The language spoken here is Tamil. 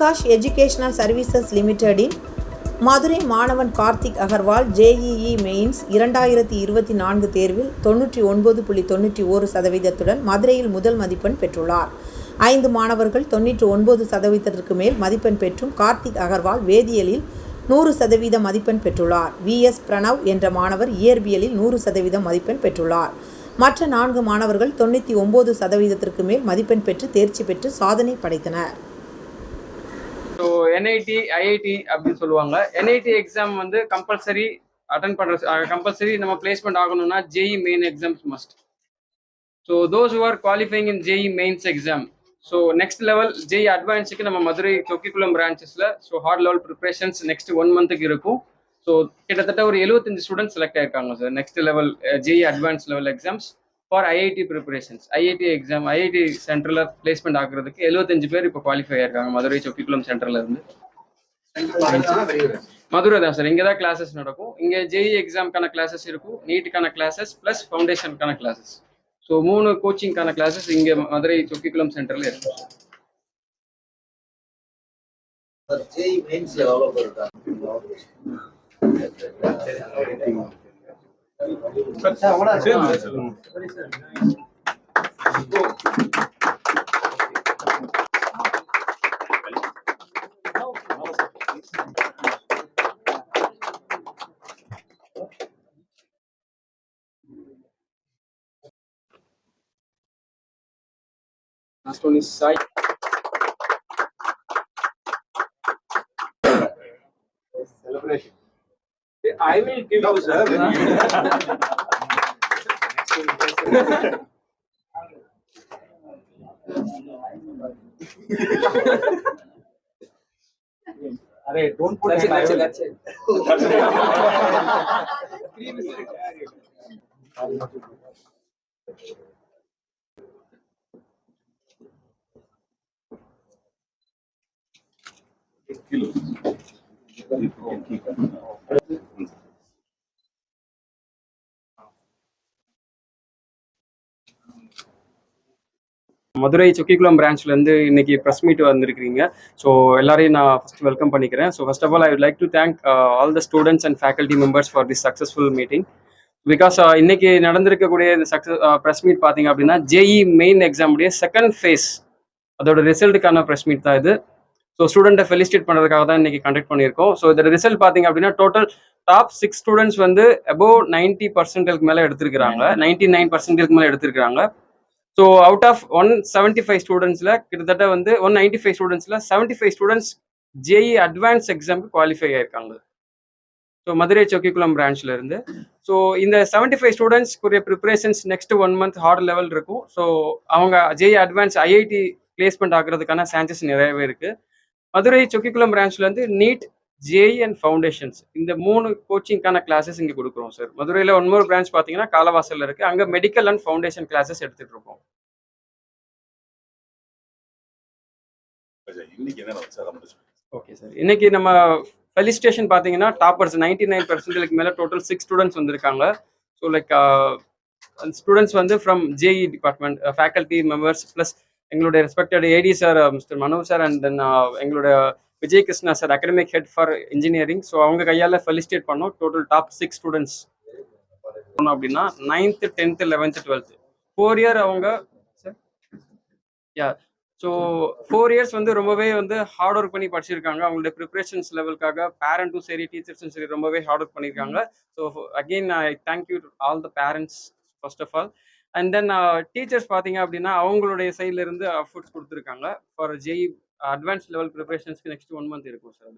ஆகாஷ் எஜுகேஷனல் சர்வீசஸ் லிமிடெடின் மதுரை மாணவன் கார்த்திக் அகர்வால் ஜேஇஇ மெயின்ஸ் இரண்டாயிரத்தி இருபத்தி நான்கு தேர்வில் தொண்ணூற்றி ஒன்பது புள்ளி தொண்ணூற்றி ஓரு சதவீதத்துடன் மதுரையில் முதல் மதிப்பெண் பெற்றுள்ளார். ஐந்து மாணவர்கள் தொன்னூற்றி ஒன்பது சதவீதத்திற்கு மேல் மதிப்பெண் பெற்றும் கார்த்திக் அகர்வால் வேதியியலில் நூறு சதவீத மதிப்பெண் பெற்றுள்ளார். வி. எஸ். பிரணவ் என்ற மாணவர் இயற்பியலில் நூறு சதவீதம் மதிப்பெண் பெற்றுள்ளார். மற்ற நான்கு மாணவர்கள் தொண்ணூற்றி ஒம்பது சதவீதத்திற்கு மேல் மதிப்பெண் பெற்று தேர்ச்சி பெற்று சாதனை படைத்தனர். ஸோ என்ஐடி ஐஐடி அப்படின்னு சொல்லுவாங்க. என்ஐடி எக்ஸாம் வந்து கம்பல்சரி அட்டன் பண்ணுற கம்பல்சரி நம்ம பிளேஸ்மெண்ட் ஆகணும்னா JEE main exams must so those who are qualifying in JEE mains exam so next level JEE அட்வான்ஸுக்கு நம்ம Madurai தொக்கிக்குளம் பிரான்ச்சஸில் so hard level preparations next one மந்த்துக்கு இருக்கும். ஸோ கிட்டத்தட்ட ஒரு எழுபத்தஞ்சு ஸ்டூடெண்ட்ஸ் செலக்ட் ஆயிருக்காங்க sir next level JEE advance level exams for IIT preparations IIT exam IIT சென்டரில் பிளேஸ்மெண்ட் ஆகுறதுக்கு எழுபத்தஞ்சு பேர் இப்போ குவாலிஃபை ஆயிருக்காங்க. மதுரை சொக்கிக்குளம் சென்டர்ல இருந்து. மதுரை தான் சார் இங்கே தான் கிளாஸஸ் நடக்கும். இங்கே ஜேஇ எக்ஸாம்க்கான கிளாஸஸ் இருக்கும். நீட்டுக்கான கிளாஸஸ் ப்ளஸ் ஃபவுண்டேஷனுக்கான கிளாஸஸ் ஸோ மூணு கோச்சிங்க்கான கிளாஸஸ் இங்கே மதுரை சொக்கிக்குளம் சென்டரில் இருக்கும் சார் ஜேஇ மெயின்ஸ்ல எவ்வளோ பேர் Last one is Sai. celebration. I will give you, sir. अरे don't put that's it, that's it. kilos. You can keep it. Madurai Chokkikulam பிரான்ச்ல இருந்து இன்னைக்கு ப்ரெஸ் மீட் வந்திருக்கிறீங்க. ஸோ எல்லாரையும் நான் ஃபர்ஸ்ட் வெல்கம் பண்ணிக்கிறேன். So first of all I would like to thank all the students and faculty members for this successful meeting because இன்னைக்கு நடந்திருக்கக்கூடிய இந்த சக்ஸஸ் ப்ரெஸ் மீட் பார்த்தீங்க அப்படின்னா ஜேஇ மெயின் எக்ஸாமுடைய செகண்ட் ஃபேஸ் அதோட ரிசல்ட்டுக்கான ப்ரெஸ் மீட் தான் இது. ஸோ ஸ்டூடெண்ட்டை ஃபெலிசிட்டேட் பண்ணுறதுக்காக தான் இன்னைக்கு கண்டக்ட் பண்ணியிருக்கோம். ஸோ இதோட ரிசல்ட் பார்த்தீங்க அப்படின்னா டோட்டல் டாப் சிக்ஸ் ஸ்டூடெண்ட்ஸ் வந்து அபோவ் நைன்ட்டி பர்சன்டேஜ்க்கு மேலே எடுத்திருக்கிறாங்க. நைன்டி நைன் பர்சன்டேஜ்க்கு மேலே எடுத்திருக்கிறாங்க. So out of one seventy five ஸ்டூடெண்ட்ஸில் கிட்டத்தட்ட வந்து one ninety five ஸ்டூடெண்ட்ஸில் seventy five students JEE advance எக்ஸாமுக்கு குவாலிஃபை ஆயிருக்காங்க. ஸோ மதுரை சொக்கிக்குளம் பிரான்ச்ல இருந்து. ஸோ இந்த seventy five ஸ்டூடெண்ட்ஸ்க்குரிய preparations next one month hard level இருக்கும். ஸோ அவங்க ஜேஇ அட்வான்ஸ் ஐஐடி பிளேஸ்மெண்ட் ஆகுறதுக்கான சான்சஸ் நிறையவே இருக்கு. மதுரை சொக்கிக்குளம் பிரான்ச்ல இருந்து நீட் ஜேஇ அண்ட் ஃபவுண்டேஷன்ஸ் இந்த மூணு கோச்சிங்க்கான கிளாஸஸ் இங்கே கொடுக்குறோம் சார் மதுரையில் ஒன் மோர் பிரான்ச் பார்த்தீங்கன்னா காலவாசல்ல இருக்குது அங்கே மெடிக்கல் அண்ட் ஃபவுண்டேஷன் கிளாஸஸ் எடுத்துகிட்டு இருக்கோம். இன்னைக்கு என்ன நடந்துச்சு? அதை ஓகே சார் இன்னைக்கு நம்ம ஃபெலிஸ்டேஷன் பார்த்தீங்கன்னா டாப்பர்ஸ் நைன்டி நைன் பர்சன்டேஜ்க்கு மேலே டோட்டல் சிக்ஸ் ஸ்டூடெண்ட்ஸ் வந்திருக்காங்க. ஸோ லைக் ஸ்டூடெண்ட்ஸ் வந்து from JEE department faculty members plus எங்களுடைய respected AD sir mister Mano sir and then எங்களுடைய Vijay Krishna sir academic head for engineering so அவங்க கையால் ஃபெலிஸ்டேட் பண்ணோம். டோட்டல் டாப் சிக்ஸ் ஸ்டூடெண்ட்ஸ் பண்ணோம் அப்படின்னா ninth tenth eleventh twelfth four year அவங்க sir yeah so four years வந்து ரொம்பவே வந்து ஹார்ட் ஒர்க் பண்ணி படிச்சிருக்காங்க. அவங்களுடைய ப்ரிப்பரேஷன்ஸ் லெவலுக்காக பேரண்ட்டும் சரி டீச்சர்ஸும் சரி ரொம்பவே ஹார்ட் ஒர்க் பண்ணியிருக்காங்க so again I thank you all the parents first of all and then teachers பார்த்தீங்க அப்படின்னா அவங்களுடைய சைட்ல இருந்து அஃபோர்ட்ஸ் கொடுத்துருக்காங்க. ஃபார் ஜெய் அட்வான்ஸ் லெவல் ப்ரிப்பரேஷன்ஸ்க்கு நெக்ஸ்ட் ஒன் மந்த் இருக்கும் சார்